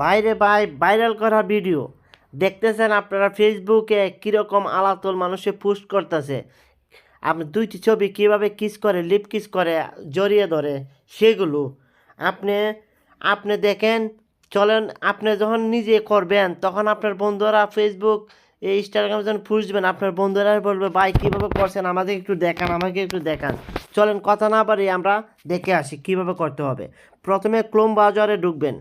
বাইরে by viral করা video দেখতেছেন আপনারা ফেসবুকে কীরকম আলাতল মানুষে পোস্ট করতেছে। আপনি দুইটি ছবি কীভাবে কিস করে লিপ কিস করে, জড়িয়ে ধরে, সেগুলো। আপনি আপনি দেখেন, চলেন, আপনি যখন নিজে করবেন, তখন আপনার বন্ধুরা ফেসবুক এই ইনস্টাগ্রামে যখন ফুসবেন আপনার বন্ধুরা বলবে, ভাই, কীভাবে করছেন? আমাদের একটু দেখান, আমাকে একটু দেখান। চলেন, কথা না পারি আমরা দেখে আসি, কীভাবে করতে হবে। প্রথমে ক্লোম বাজারে ঢুকবেন।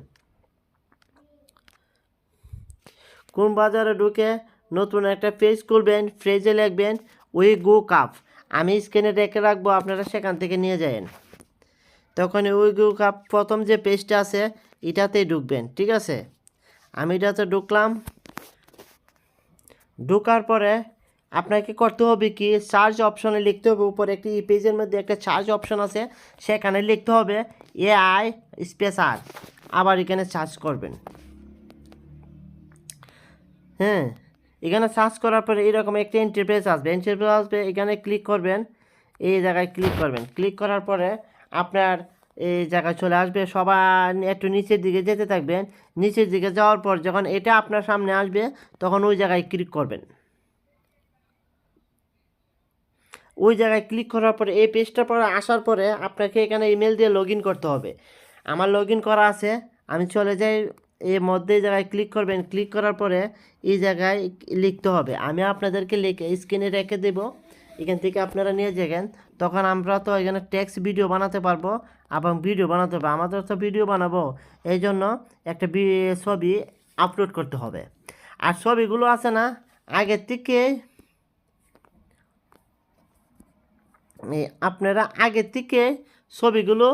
কোন বাজারে ঢুকে নতুন একটা পেজ খুলবেন ফ্রেজে লিখবেন উই গো কাপ আমি স্ক্রিনে রেখে রাখব, আপনারা সেখান থেকে নিয়ে যাবেন তখন উই গো কাপ প্রথম যে পেজটা আছে, এটাতেই ঢুকবেন, ঠিক আছে? আমি এটাতে ঢুকলাম। ঢোকার পরে আপনাকে করতে হবে কি সার্চ অপশনে লিখতে হবে, উপরে একটি পেজের মধ্যে একটা সার্চ অপশন আছে, সেখানে লিখতে হবে এ আই স্পেস আর আবার এখানে সার্চ করবেন। হ্যাঁ এখানে সার্চ করার পরে এরকম একটা ইন্টারফেস আসবে। ইন্টারফেস আসবে, এখানে ক্লিক করবেন, এই জায়গায় ক্লিক করবেন। ক্লিক করার পরে আপনার এই জায়গায় চলে আসবে, সবার একটু নিচের দিকে যেতে থাকবেন। নিচের দিকে যাওয়ার পর যখন এটা আপনার সামনে আসবে, তখন ওই জায়গায় ক্লিক করবেন। ওই জায়গায় ক্লিক করার পরে এই পেজটার পরে আসার পরে আপনাকে এখানে ইমেল দিয়ে লগ করতে হবে। আমার লগ করা আছে, আমি চলে যাই এর মধ্যে এই জায়গায় ক্লিক করবেন ক্লিক করার পরে এই জায়গায় লিখতে হবে। আমি আপনাদেরকে লিখে স্ক্রিনে রেখে দেব। এখান থেকে আপনারা নিয়ে যাবেন। তখন আমরা তো এখানে টেক্সট ভিডিও বানাতে পারব এবং ভিডিও বানাতে পারব আমাদের তো ভিডিও বানাবো। এই জন্য একটা ছবি আপলোড করতে হবে। আর ছবিগুলো আছে না আগের থেকে আপনারা আগে থেকে ছবিগুলো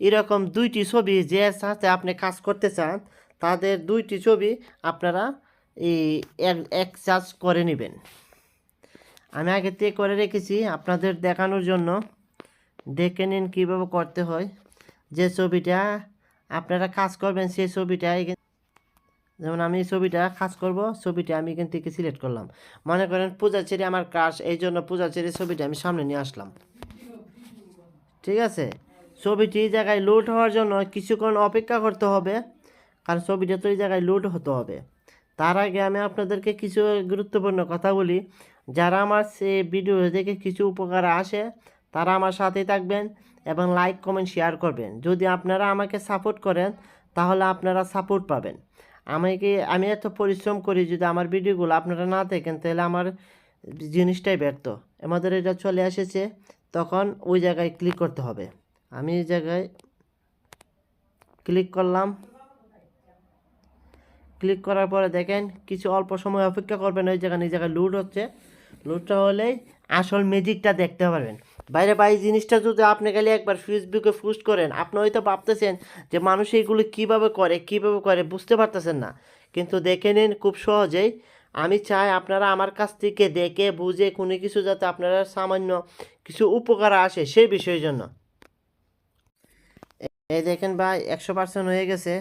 এরকম দুইটি ছবি যে সাথে আপনি কাজ করতে চান তাদের দুইটি ছবি আপনারা এই এক চার্জ করে নেবেন। আমি আগে থেকে করে রেখেছি, আপনাদের দেখানোর জন্য। দেখে নিন কীভাবে করতে হয়। যে ছবিটা আপনারা কাজ করবেন, সেই ছবিটা যেমন আমি ছবিটা কাজ করব, ছবিটা আমি এখান থেকে সিলেক্ট করলাম। মনে করেন পূজা ছেড়ে আমার কাজ এই জন্য পূজা ছেড়ে ছবিটা আমি সামনে নিয়ে আসলাম। ঠিক আছে? ছবিটি জায়গায় লোড হওয়ার জন্য কিছুক্ষণ অপেক্ষা করতে হবে। কারণ ছবিটা তো এই জায়গায় লোড হতে হবে। তার আগে আমি আপনাদেরকে কিছু গুরুত্বপূর্ণ কথা বলি। যারা আমার সে ভিডিও দেখে কিছু উপকার আসে, তারা আমার সাথেই থাকবেন এবং লাইক কমেন্ট শেয়ার করবেন। যদি আপনারা আমাকে সাপোর্ট করেন, তাহলে আপনারা সাপোর্ট পাবেন। আমাকে, আমি এত পরিশ্রম করি যদি আমার ভিডিওগুলো আপনারা না দেখেন, তাহলে আমার জিনিসটাই ব্যর্থ। আমাদের এটা চলে এসেছে, তখন ওই জায়গায় ক্লিক করতে হবে। আমি এই জায়গায় ক্লিক করলাম। ক্লিক করার পরে দেখেন কিছু অল্প সময় অপেক্ষা করবেন, ওই জায়গায় এই জায়গায় লুট হচ্ছে। লুটটা হলেই আসল ম্যাজিকটা দেখতে পারবেন। বাইরে বাই জিনিসটা যদি আপনি খালি একবার ফেসবুকে পোস্ট করেন, আপনি হয়তো ভাবতেছেন যে মানুষ এইগুলো কীভাবে করে কীভাবে করে, বুঝতে পারতেছেন না। কিন্তু দেখে নিন খুব সহজেই, আমি চাই আপনারা আমার কাছ থেকে দেখে, বুঝে কোনো কিছু যাতে আপনারা সামান্য কিছু উপকার আসে সেই বিষয়ের জন্য। এই দেখেন ভাই, একশো পার্সেন্ট হয়ে গেছে।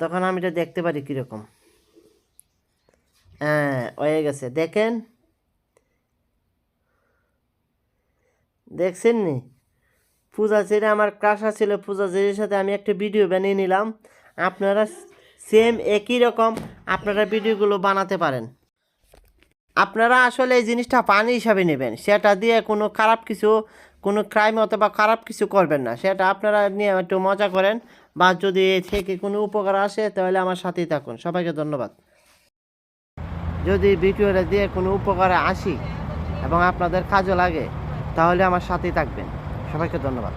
তখন আমি এটা দেখতে পারি কীরকম। হ্যাঁ হয়ে গেছে। দেখেন। দেখছেন নি? পূজা ছেড়ে আমার ক্রাশা ছিল পূজা ছেড়ের সাথে আমি একটা ভিডিও বানিয়ে নিলাম। আপনারা সেম একই রকম আপনারা ভিডিওগুলো বানাতে পারেন। আপনারা আসলে এই জিনিসটা পানি হিসাবে নেবেন। সেটা দিয়ে কোনো খারাপ কিছু কোনো ক্রাইম অথবা খারাপ কিছু করবেন না। সেটা আপনারা নিয়ে একটু মজা করেন বা যদি থেকে কোনো উপকার আসে তাহলে আমার সাথেই থাকুন। সবাইকে ধন্যবাদ। যদি ভিডিওটা দিয়ে কোনো উপকারে আসি এবং আপনাদের কাজও লাগে, তাহলে আমার সাথেই থাকবেন। সবাইকে ধন্যবাদ।